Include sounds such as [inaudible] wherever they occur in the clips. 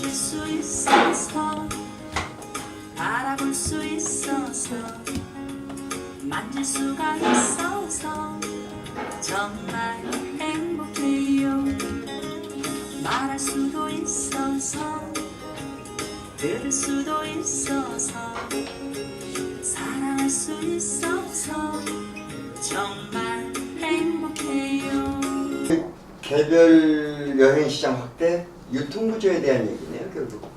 쉴수 있어서 바라볼 수 있어서 만질 수가 있어서 정말 행복해요. 말할 수도 있어서 들을 수도 있어서 사랑할 수 있어서 정말 행복해요. 개별 여행 시장 확대, 유통 구조에 대한 얘기 결국.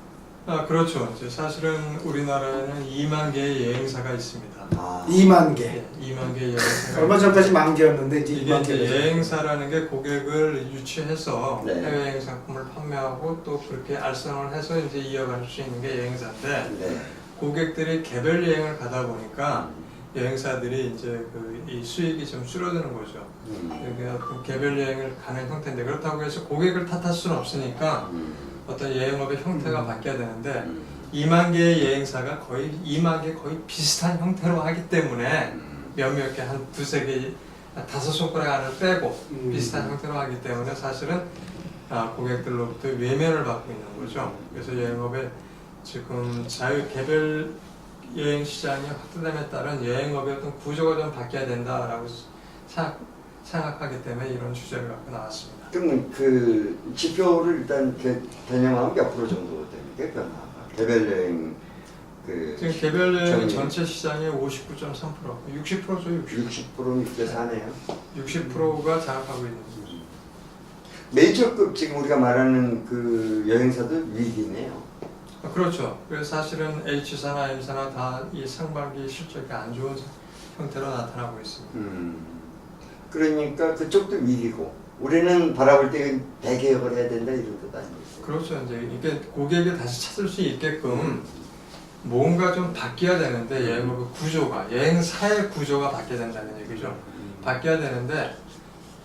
아 그렇죠. 이제 사실은 우리나라에는 2만 개의 여행사가 있습니다. 아, 2만 개. 예, 2만 개의 여행사가 얼마 전까지 만 개였는데 이제 이게 2만 이제 개. 여행사라는 게 고객을 유치해서 네. 해외여행 상품을 판매하고 또 그렇게 알선을 해서 이제 이어갈 수 있는 게 여행사인데 네. 고객들이 개별 여행을 가다 보니까 여행사들이 이제 그 이 수익이 좀 줄어드는 거죠. 음. 이게 어떤 개별 여행을 가는 형태인데 그렇다고 해서 고객을 탓할 수는 없으니까 음. 어떤 여행업의 형태가 음. 바뀌어야 되는데 음. 2만 개의 여행사가 거의 2만 개 거의 비슷한 형태로 하기 때문에 음. 몇몇 개 한 두세 개 다섯 손가락 안을 빼고 음. 비슷한 형태로 하기 때문에 사실은 아, 고객들로부터 외면을 받고 있는 거죠. 그래서 여행업에 지금 자유 개별 여행 시장이 확대됨에 따른 여행업의 어떤 구조가 좀 바뀌어야 된다라고 생각, 생각하기 때문에 이런 주제를 갖고 나왔습니다. 그럼 그 지표를 일단 개- 개념하면 몇 프로 정도 됩니까, 변화가? 개별 여행 그 지금 개별 여행 정리. 전체 시장의 59.3% 60%죠 60%. 60%는 육대서 하네요. 60%가 장악하고 있는 거죠. 메이저급 지금 우리가 말하는 그 여행사도 위기네요. 아, 그렇죠. 그래서 사실은 H사나 M사나 다 이 상반기 실적이 안 좋은 형태로 나타나고 있습니다. 음. 그러니까 그쪽도 위기고 우리는 바라볼 때 대개혁을 해야 된다 이런 뜻 아니겠어요? 그렇죠. 이제 이게 고객이 다시 찾을 수 있게끔 뭔가 좀 바뀌어야 되는데 여행업의 구조가 여행사의 구조가 바뀌어야 된다는 얘기죠. 바뀌어야 되는데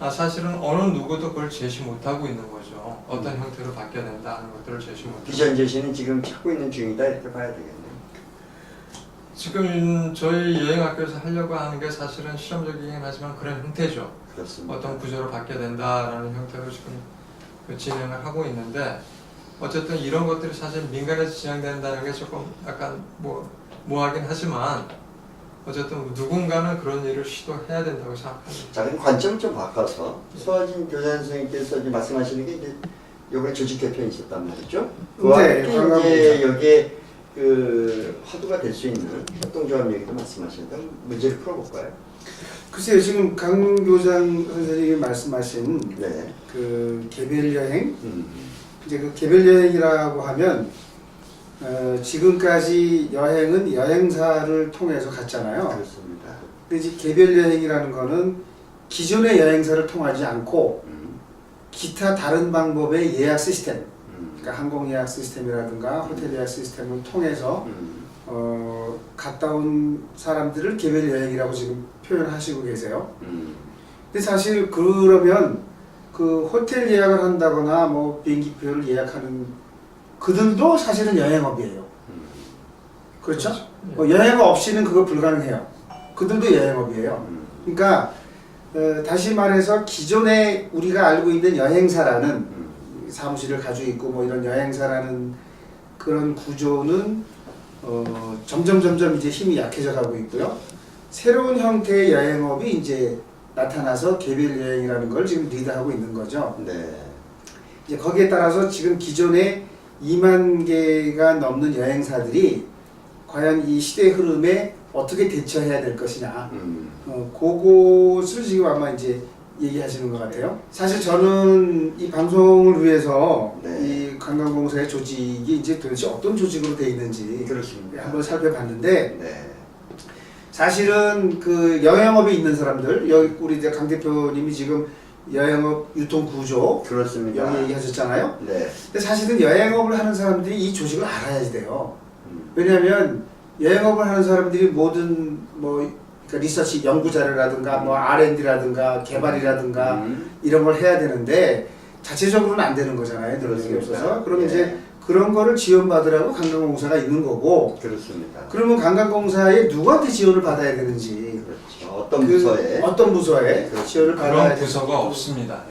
아, 사실은 어느 누구도 그걸 제시 못하고 있는 거죠. 어떤 형태로 바뀌어야 된다 하는 것들을 제시 못하고 비전 제시는 지금 찾고 있는 중이다 이렇게 봐야 되겠네요. 지금 저희 여행학교에서 하려고 하는 게 사실은 실험적이긴 하지만 그런 형태죠. 그렇습니다. 어떤 구조로 바뀌어야 된다라는 형태로 지금 그 진행을 하고 있는데 어쨌든 이런 것들이 사실 민간에서 진행된다는 게 조금 약간 뭐 뭐하긴 하지만 어쨌든 누군가는 그런 일을 시도해야 된다고 생각합니다. 자, 그럼 관점 좀 바꿔서 수아진 교장 선생님께서 이제 말씀하시는 게 이제 이번에 조직 개편이 있었단 말이죠. 그와 네, 함께. 이제 여기에 그 화두가 될 수 있는 협동조합 얘기도 말씀하시는데 한번 문제를 풀어볼까요? 글쎄요 지금 강 교장 선생님이 말씀하신 네. 그 개별 여행 음. 이제 그 개별 여행이라고 하면 어, 지금까지 여행은 여행사를 통해서 갔잖아요. 그렇습니다. 근데 이제 개별 여행이라는 거는 기존의 여행사를 통하지 않고 음. 기타 다른 방법의 예약 시스템, 음. 그러니까 항공 예약 시스템이라든가 호텔 예약 시스템을 통해서 음. 어, 갔다 온 사람들을 개별 여행이라고 지금 표현하시고 계세요. 음. 근데 사실 그러면 그 호텔 예약을 한다거나 뭐 비행기표를 예약하는 그들도 사실은 여행업이에요. 음. 그렇죠? 예. 어, 여행업 없이는 그거 불가능해요. 그들도 여행업이에요. 음. 그러니까 어, 다시 말해서 기존에 우리가 알고 있는 여행사라는 음. 사무실을 가지고 있고 뭐 이런 여행사라는 그런 구조는 어, 점점 점점 이제 힘이 약해져 가고 있고요. 새로운 형태의 여행업이 이제 나타나서 개별 여행이라는 걸 지금 리드하고 있는 거죠. 네. 이제 거기에 따라서 지금 기존에 2만 개가 넘는 여행사들이 과연 이 시대 흐름에 어떻게 대처해야 될 것이냐. 음. 어, 그것을 지금 아마 이제 얘기하시는 것 같아요. 사실 저는 이 방송을 위해서 네. 이 관광공사의 조직이 이제 도대체 어떤 조직으로 돼 있는지 그렇습니다. 한번 살펴봤는데 네. 사실은 그 여행업에 있는 사람들 여기 우리 이제 강 대표님이 지금 여행업 유통 구조 그렇습니다. 여기 얘기하셨잖아요. 네. 근데 사실은 여행업을 하는 사람들이 이 조직을 알아야지 돼요. 음. 왜냐하면 여행업을 하는 사람들이 모든 뭐 그러니까 리서치 연구 자료라든가 뭐 R&D라든가 개발이라든가 음. 이런 걸 해야 되는데 자체적으로는 안 되는 거잖아요. 능력이. 없어서. 그럼 예. 이제 그런 거를 지원받으라고 관광공사가 있는 거고 그렇습니다. 그러면 관광공사에 누구한테 지원을 받아야 되는지 그렇죠. 어떤 그 부서에 어떤 부서에 그렇죠. 지원을 받아야 그런 되는지 부서가 없습니다.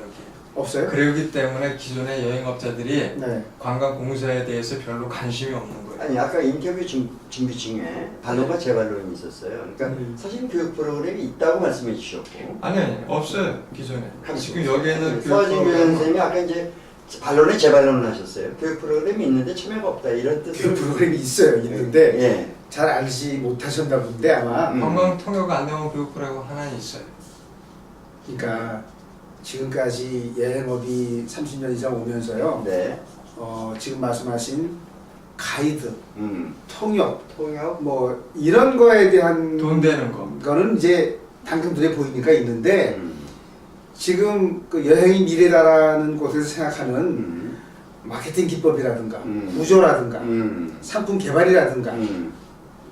없어요? 그러기 때문에 기존의 여행업자들이 네. 관광공사에 대해서 별로 관심이 없는 거예요. 아니 아까 인터뷰 준, 준비 중에 반론과 재반론이 있었어요. 그러니까 음. 사실 교육 프로그램이 있다고 말씀해 주셨고 아니 아니 없어요 기존에. 지금 여기에는 그 서진 프로그램- 선생님이 아까 이제 반론에 재반론을 하셨어요. 교육 프로그램이 있는데 참여가 없다 이런 교육 프로그램이 있어요. 있는데 예. 잘 알지 못하셨나 본데 아마 음. 관광 통역 안내원 교육 프로그램 하나 있어요. 그러니까 지금까지 여행업이 30년 이상 오면서요. 네. 어, 지금 말씀하신 가이드, 음. 통역, 통역 뭐 이런 거에 대한 돈 되는 거. 거는 이제 당근 눈에 보이니까 있는데 음. 지금 그 여행이 미래다라는 곳에서 생각하는 음. 마케팅 기법이라든가 음. 구조라든가 음. 상품 개발이라든가 음.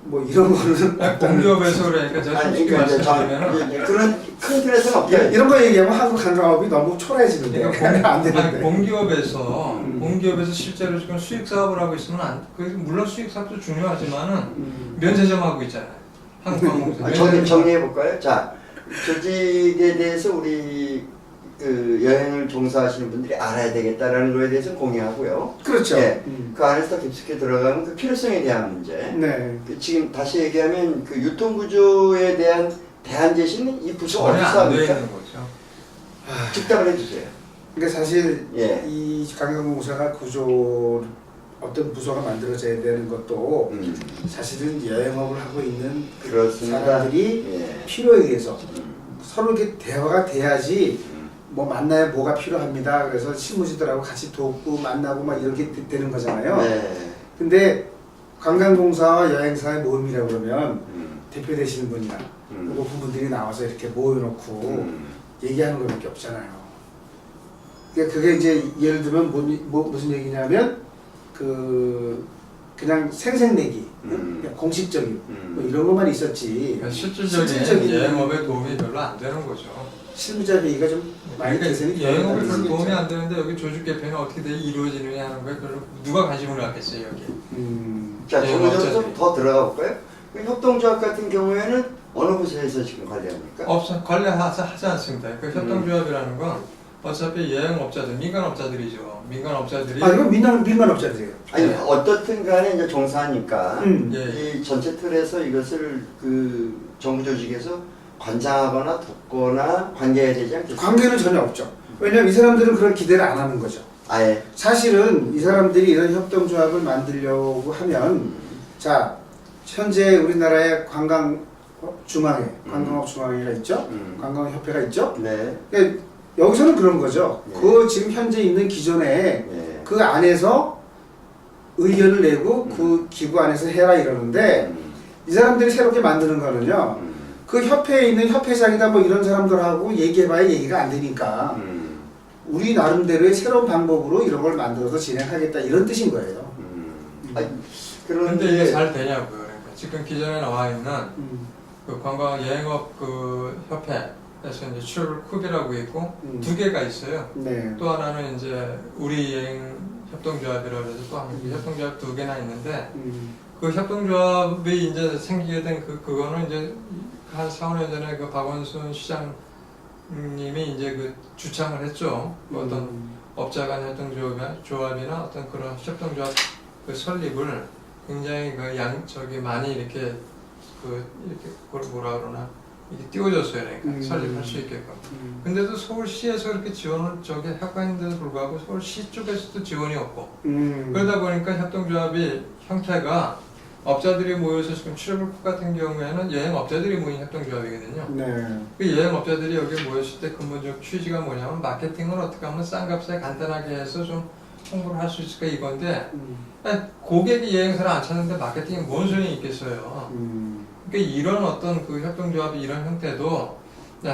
뭐 이런 거는 아니, 공기업에서 그러니까 제가 아니 솔직히 그러니까 이제 저 말씀드리면 그런 큰 틀에서는 없다. 이- 이런 거 얘기하면 한국 관광업이 너무 초라해지는데 그러니까 안 아니, 되는데 공기업에서 음. 공기업에서 실제로 지금 수익 사업을 하고 있으면 안, 그 물론 수익 사업도 중요하지만은 음. 면세점 하고 있잖아요. 한국 항공사. 아, 정리, 정리해 볼까요? 자, 조직에 대해서 우리 그 여행을 종사하시는 분들이 알아야 되겠다라는 거에 대해서는 공유하고요. 그렇죠. 예. 음. 그 안에서 더 깊숙이 들어가면 그 필요성에 대한 문제. 네. 그 지금 다시 얘기하면 그 유통 구조에 대한 대안 제시는 이 부서 어디서 합니까? 있는 거죠. 즉답을 해주세요. 그러니까 사실 예. 이 관광공사가 구조 어떤 부서가 만들어져야 되는 것도 음, 사실은 여행업을 하고 있는 그 그렇습니다. 사람들이 예. 필요에 의해서 음, 서로 이렇게 대화가 돼야지 음, 뭐 만나야 뭐가 필요합니다. 그래서 실무지들하고 같이 돕고 만나고 막 이렇게 되- 되는 거잖아요. 네. 근데 관광공사와 여행사의 모임이라고 그러면 음, 대표 되시는 분이나 음, 높은 분들이 나와서 이렇게 모여놓고 음, 얘기하는 것밖에 없잖아요. 그러니까 그게 이제 예를 들면 뭐, 뭐- 무슨 얘기냐면 그 그냥 생색내기, 음. 그냥 공식적인 음. 뭐 이런 것만 있었지 그러니까 실질적인, 실질적인 여행업에 도움이 별로 안 되는 거죠. 실무자 회의가 좀 많이 그러니까 대세는 여행업에 있다는 별로 도움이. 안 되는데 여기 조직 개편이 어떻게 돼 이루어지느냐 하는 거에 별로 누가 관심을 갖겠어요 여기. 음, 자, 예, 정부적으로 어차피. 좀더 들어가 볼까요? 그 협동조합 같은 경우에는 어느 부서에서 지금 관리합니까? 없어 관리하지 하지 않습니다. 그 음. 협동조합이라는 건 어차피 여행업자들 민간업자들이죠. 민간업자들이 아 이건 민간 민간업자들이에요. 아니 네. 어떻든 간에 이제 종사하니까 음. 예. 이 전체 틀에서 이것을 그 정부 조직에서 관장하거나 돕거나 관계해야 되지 않겠습니까? 관계는 전혀 없죠. 왜냐면 이 사람들은 그런 기대를 안 하는 거죠. 아예 사실은 이 사람들이 이런 협동조합을 만들려고 하면 음, 자 현재 우리나라의 관광 중앙회, 음. 관광업 중앙회가 있죠. 음. 관광협회가 있죠. 네, 그러니까 여기서는 그런 거죠. 네. 그 지금 현재 있는 기존에 예. 그 안에서 의견을 내고 음. 그 기구 안에서 해라 이러는데 음, 이 사람들이 새롭게 만드는 거는요. 음, 그 협회에 있는 협회장이다 뭐 이런 사람들하고 얘기해봐야 얘기가 안 되니까 음, 우리 나름대로의 새로운 방법으로 이런 걸 만들어서 진행하겠다 이런 뜻인 거예요. 음. 음. 아니, 근데 그런데 이게 잘 되냐고요. 그러니까 지금 기존에 나와 있는 음. 그 관광 여행업 그 협회에서 이제 출입이라고 있고 음. 두 개가 있어요. 네. 또 하나는 이제 우리 여행 협동조합이라고 해서 또게 협동조합 두 개나 있는데 음. 그 협동조합이 이제 생기게 된 그 그거는 이제 한 4, 5년 전에 그 박원순 시장님이 이제 그 주창을 했죠. 그 어떤 음. 업자 간 협동조합이나 조합이나 어떤 그런 협동조합 그 설립을 굉장히 그 양 저기 많이 이렇게 그 이렇게 그걸 뭐라 그러나 이게 띄워줬어요. 그러니까 음. 설립할 수 있게끔. 음. 근데도 서울시에서 그렇게 지원을 저기 하고 있는데도 불구하고 서울시 쪽에서도 지원이 없고 음. 그러다 보니까 협동조합이 형태가 업자들이 모여서 지금 출입국 같은 경우에는 여행업자들이 모인 협동조합이거든요. 네. 그 여행업자들이 여기 모였을 때 근본적 취지가 뭐냐면 마케팅을 어떻게 하면 싼 값에 간단하게 해서 좀 홍보를 할 수 있을까 이건데 음. 고객이 여행사를 안 찾는데 마케팅이 뭔 소용이 있겠어요. 음. 그러니까 이런 어떤 그 협동조합이 이런 형태도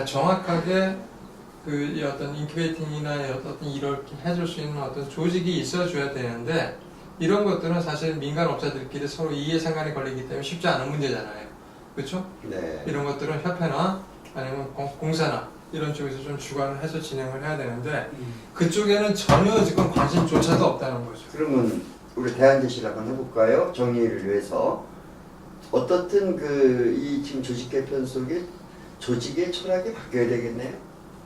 정확하게 그이 어떤 인큐베이팅이나 어떤 이렇게 해줄 수 있는 어떤 조직이 있어줘야 되는데 이런 것들은 사실 민간 업자들끼리 서로 이해상관이 걸리기 때문에 쉽지 않은 문제잖아요. 그렇죠? 네. 이런 것들은 협회나 아니면 공- 공사나 이런 쪽에서 좀 주관을 해서 진행을 해야 되는데 음. 그쪽에는 전혀 지금 관심조차도 없다는 거죠. 그러면 우리 대안 제시를 한번 해볼까요? 정리를 위해서 어떻든 그 이 지금 조직 개편 속에 조직의 철학이 바뀌어야 되겠네요.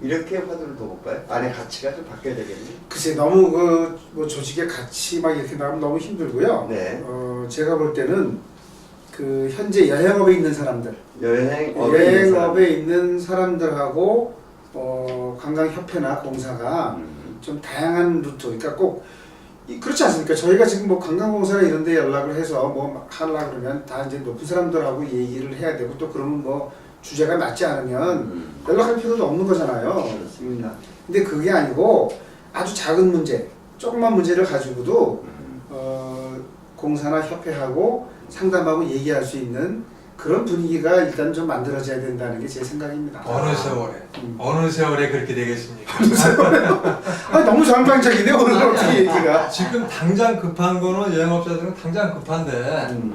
이렇게 화두를 둬볼까요? 안에 가치가 좀 바뀌어야 되겠네. 글쎄 너무 그 뭐 조직의 가치 막 이렇게 나오면 너무 힘들고요. 네. 어, 제가 볼 때는 그 현재 여행업에 있는 사람들, 여행업에 있는 여행업에 있는 사람들하고 어, 관광협회나 공사가. 음. 좀 다양한 루트, 그러니까 꼭 이- 그렇지 않습니까? 저희가 지금 뭐 관광공사나 이런 데 연락을 해서 뭐 하려 그러면 다 이제 높은 사람들하고 얘기를 해야 되고 또 그러면 뭐 주제가 맞지 않으면 음. 연락할 필요도 없는 거잖아요. 그렇습니다. 근데 그게 아니고 아주 작은 문제, 조그만 문제를 가지고도 음. 어, 공사나 협회하고 상담하고 얘기할 수 있는 그런 분위기가 일단 좀 만들어져야 된다는 게 제 생각입니다. 어느 세월에 음. 어느 세월에 그렇게 되겠습니까? 아, 너무 전방적이네 오늘 어떻게 얘기가. 지금 당장 급한 거는 여행업자들은 당장 급한데 음.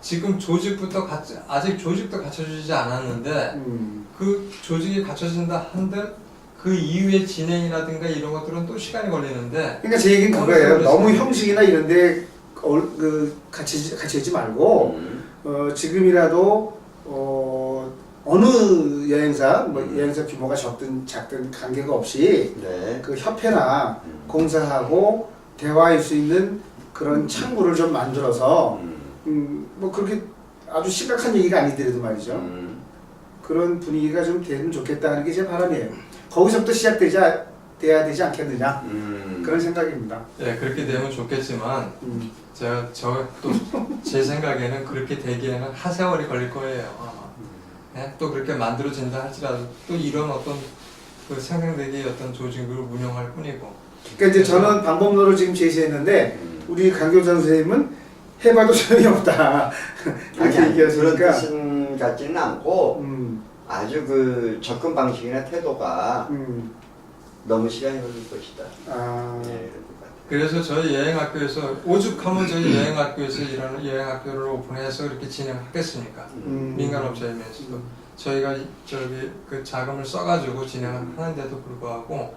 지금 조직부터 갖 아직 조직도 갖춰지지 않았는데 음, 그 조직이 갖춰진다 한들 그 이후의 진행이라든가 이런 것들은 또 시간이 걸리는데 그러니까 제 얘기는 그거예요. 너무? 형식이나 이런데 어, 그 같이 같이 말고 음. 어, 지금이라도 어, 어느 여행사 뭐 음. 여행사 규모가 적든 작든 관계가 없이 네. 그 협회나 음. 공사하고 대화할 수 있는 그런 창구를 좀 만들어서 음. 음, 뭐 그렇게 아주 심각한 얘기가 아니더라도 말이죠. 음. 그런 분위기가 좀 되면 좋겠다는 게 제 바람이에요. 거기서부터 시작되자 돼야 되지 않겠느냐 음. 그런 생각입니다. 예 그렇게 되면 좋겠지만 음. 제가 저또제 생각에는 그렇게 되기에는 하세월이 걸릴 거예요 아마 예? 또 그렇게 만들어진다 할지라도 또 이런 어떤 그 생성되기 어떤 조직을 운영할 뿐이고 그러니까 이제 저는 방법론을 지금 제시했는데 음. 우리 강교장 선생님은 해봐도 소용이 없다 아니, 이렇게 아니, 그런 얘기하시니까 뜻은 같지는 않고 음, 아주 그 접근 방식이나 태도가 음, 너무 시간이 걸릴 것이다. 아, 네, 그럴 것 같아요. 그래서 저희 여행학교에서 오죽하면 저희 여행학교에서 일하는 여행학교를 오픈해서 이렇게 진행하겠습니까? 음. 민간업체이면서도 저희가 이- 저기 그 자금을 써가지고 진행하는데도 불구하고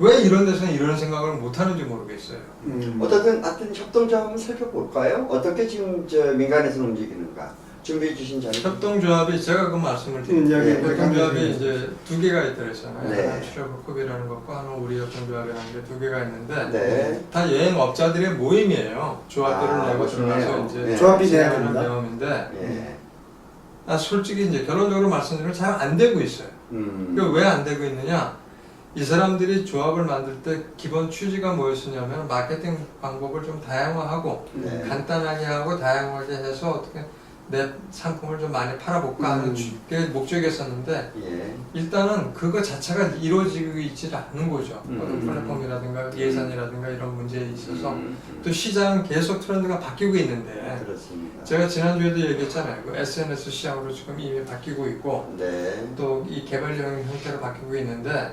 왜 이런 데서는 이런 생각을 못 하는지 모르겠어요. 음. 어떻든 하여튼 협동조합 한번 살펴볼까요? 어떻게 지금 저 민간에서 움직이는가 준비해 주신 자료. 협동조합이 제가 그 말씀을 음, 드릴게요. 여기 네, 협동조합이 강조해 이제 두 개가 있더랬잖아요. 네. 하나 출애굽급이라는 것과 하나 우리 협동조합이라는 게 두 개가 있는데 네. 다 여행 업자들의 모임이에요. 조합들을 아, 내고. 들어가서 이제 네. 조합이 진행하는. 내용인데 예. 아, 솔직히 이제 결론적으로 말씀드리면 잘 안 되고 있어요. 음. 그왜 안 되고 있느냐? 이 사람들이 조합을 만들 때 기본 취지가 뭐였었냐면 마케팅 방법을 좀 다양화하고 네. 간단하게 하고 다양하게 해서 어떻게 내 상품을 좀 많이 팔아볼까 하는 음. 취- 그게 목적이었었는데 예. 일단은 그거 자체가 이루어지고 있지 않는 거죠. 음. 어떤 플랫폼이라든가 예산이라든가 이런 문제에 있어서 음. 또 시장은 계속 트렌드가 바뀌고 있는데 그렇습니다. 제가 지난주에도 얘기했잖아요. 그 SNS 시장으로 지금 이미 바뀌고 있고 네. 또이 개발형 형태로 바뀌고 있는데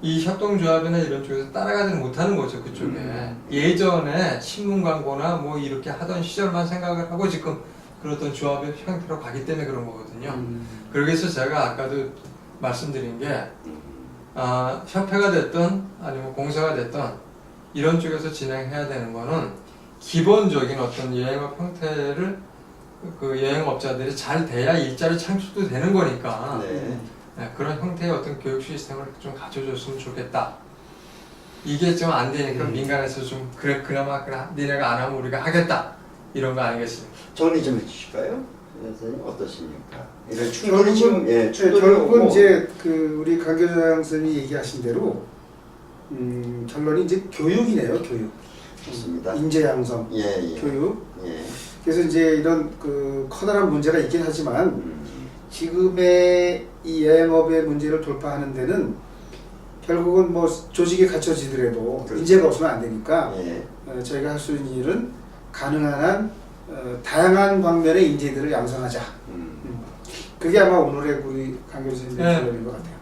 이 협동조합이나 이런 쪽에서 따라가지는 못하는 거죠 그쪽에 음. 예전에 신문 광고나 뭐 이렇게 하던 시절만 생각을 하고 지금 그렇던 조합의 형태로 가기 때문에 그런 거거든요 음. 그래서 제가 아까도 말씀드린 게 음. 아, 협회가 됐든 아니면 공사가 됐든 이런 쪽에서 진행해야 되는 거는 기본적인 어떤 여행업 형태를 그 여행업자들이 잘 돼야 일자리 창출도 되는 거니까 네. 네, 그런 형태의 어떤 교육 시스템을 좀 가져줬으면 좋겠다. 이게 좀 안 되니까 음. 민간에서 좀 그래 그나마 그래 니네가 안 하면 우리가 하겠다 이런 거 아니겠습니까? 정리 좀 해주실까요? 선생님 어떠십니까? 이런 충돌이 지금 예 네, 충돌이 결국은 오고 이제 그 우리 강교장 선생님이 얘기하신 대로 음, 결론이 이제 교육이네요, 교육. 좋습니다. 인재 양성 예 예 교육. 예. 그래서 이제 이런 그 커다란 문제가 있긴 하지만 음. 지금의 이 여행업의 문제를 돌파하는 데는 결국은 뭐 조직이 갖춰지더라도 그렇죠. 인재가 없으면 안 되니까 예. 어, 저희가 할 수 있는 일은 가능한 한 어, 다양한 방면의 인재들을 양성하자. 음. 그게 아마 오늘의 우리 강교 선생님의 네. 결론인 것 같아요.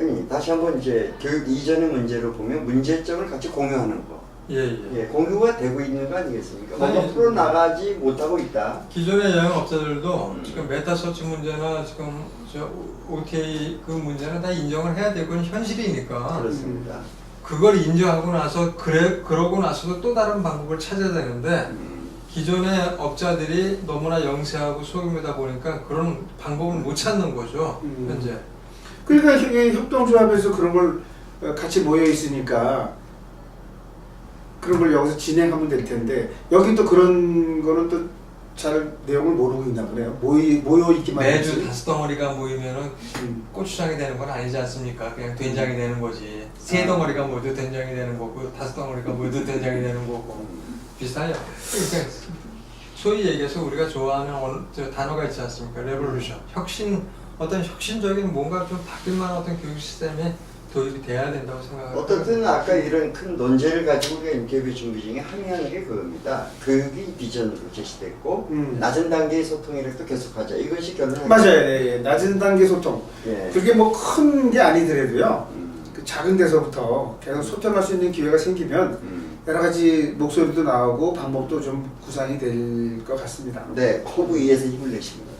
아니 다시 한번 이제 교육 이전의 문제를 보면 문제점을 같이 공유하는 거. 예 예. 예, 공유가 되고 있는 거 아니겠습니까? 뭔가 아니, 풀어 나가지 못하고 있다. 기존의 여행업자들도 음. 지금 메타 서치 문제나 지금 저 OTA 그 문제는 다 인정을 해야 되고 현실이니까 그렇습니다. 그걸 인정하고 나서 그래 그러고 나서도 또 다른 방법을 찾아야 되는데 음. 기존의 업자들이 너무나 영세하고 소규모다 보니까 그런 방법을 못 찾는 거죠 음. 현재. 그러니까 이게 협동조합에서 그런 걸 어, 같이 모여 있으니까 그런 걸 여기서 진행하면 될 텐데 여기 또 그런 거는 또 잘 내용을 모르고 있나 보네요. 모이 모여 있기만 매주 했지. 다섯 덩어리가 모이면은 음. 고추장이 되는 건 아니지 않습니까? 그냥 된장이 되는 거지. 세 덩어리가 모두 된장이 되는 거고 다섯 덩어리가 모두 된장이 되는 거고 비슷하죠. 그러니까 [laughs] 소위 얘기해서 우리가 좋아하는 언- 저 단어가 있지 않습니까? 레볼루션, 혁신, 어떤 혁신적인 뭔가 좀 바뀔 만한 어떤 교육 시스템에 도입이 돼야 된다고 생각합니다. 어떻든 아까 이런 큰 논제를 가지고 우리가 인터뷰 준비 중에 항의하는 게 그겁니다. 교육이 비전으로 제시됐고 음. 낮은 단계의 소통이라도 또 계속하자. 이것이 결론은 맞아요. 예, 예. 낮은 단계 소통. 예. 그게 뭐 큰 게 아니더라도요. 음, 그 작은 데서부터 계속 소통할 수 있는 기회가 생기면 음. 여러 가지 목소리도 나오고 방법도 좀 구상이 될 것 같습니다. 네, 코브 위에서 힘을 거예요.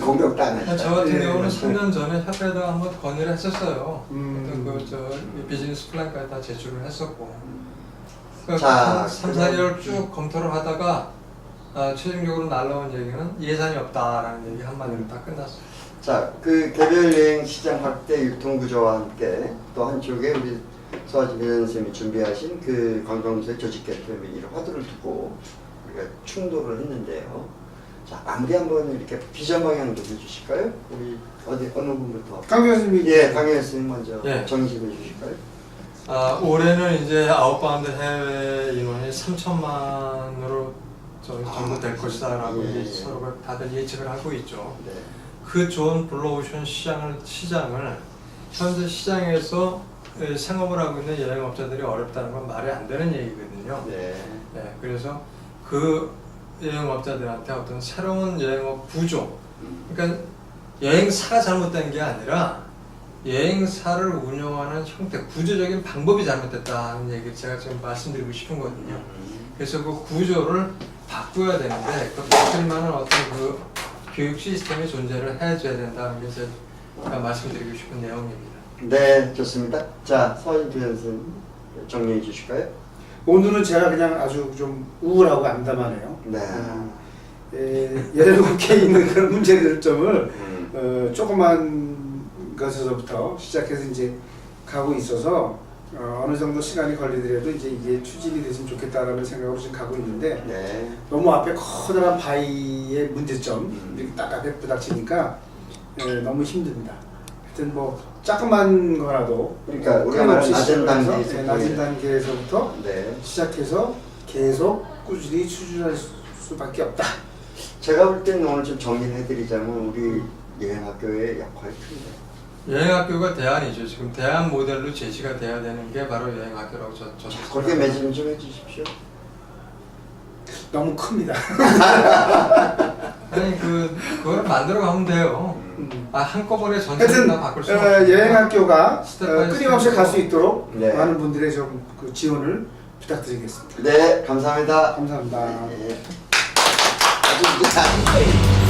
공격당하니까. 저 같은 예. 경우는 3년 전에 협회에다가 한번 건의를 했었어요. 음. 어떤 그저 비즈니스 플랜까지 다 제출을 했었고. 자, 자, 3, 그럼- 4개월 쭉 검토를 하다가 아, 최종적으로 날라온 얘기는 예산이 없다라는 얘기 한마디로 다 끝났어요. 자, 그 개별 여행 시장 확대 유통 구조와 함께 또 한쪽에 우리 소아지 선생님이 준비하신 그 관광부의 조직 개편 이 화두를 두고 우리가 충돌을 했는데요. 자, 마무리 한번 이렇게 비전 방향도 해주실까요? 우리 어디 어느 분부터? 강 교수님이 예, 강현 선생님 먼저 예. 정리해 주실까요? 아, 올해는 이제 아웃바운드 해외 인원이 3천만으로 정도 될 것이다라고 예, 이제 예. 서로가 다들 예측을 하고 있죠. 네. 그 좋은 블루오션 시장을 시장을 현재 시장에서 에, 생업을 하고 있는 여행업자들이 어렵다는 건 말이 안 되는 얘기거든요. 네. 네, 그래서 그 여행업자들한테 어떤 새로운 여행업 구조, 음. 그러니까 여행사가 잘못된 게 아니라 여행사를 운영하는 형태, 구조적인 방법이 잘못됐다는 얘기를 제가 지금 말씀드리고 싶은 거거든요. 그래서 그 구조를 바꿔야 되는데 그 바뀔 만한 어떤 그 교육 시스템이 존재를 해줘야 된다는 게 제가 말씀드리고 싶은 내용입니다. 네, 좋습니다. 자, 서인주 선생님 정리해 주실까요? 오늘은 제가 그냥 아주 좀 우울하고 암담하네요. 네. 어, 에, 여행국에 있는 그런 문제점을 음. 어, 조그만 것에서부터 시작해서 이제 가고 있어서 어, 어느 정도 시간이 걸리더라도 이제 이게 추진이 됐으면 좋겠다라는 생각으로 지금 가고 있는데 네. 너무 앞에 커다란 바위의 문제점 음. 이렇게 딱 앞에 부닥치니까 에, 너무 힘듭니다. 하여튼 뭐 조그만 거라도 그러니까 우리가 말하는 낮은 단계에서 예, 낮은 단계에서부터 네. 시작해서 계속 꾸준히 추진할 수밖에 없다. 제가 볼 때는 오늘 좀 정리를 해드리자면 우리 여행학교의 역할이 큰데 여행학교가 대안이죠. 지금 대안 모델로 제시가 돼야 되는 게 바로 여행학교라고 저, 저는 그렇게 생각합니다. 매진 좀 해주십시오. 너무 큽니다. [laughs] 아니 그 그걸 만들어 가면 돼요. 음. 아 한꺼번에 전체를 하여튼 다 바꿀 수 어, 없어요. 여행 학교가 스텝 어, 바이 끊임없이 스텝으로. 갈 수 있도록 네. 많은 분들의 좀그 지원을 부탁드리겠습니다. 네, 감사합니다. 감사합니다. 네. 아주 다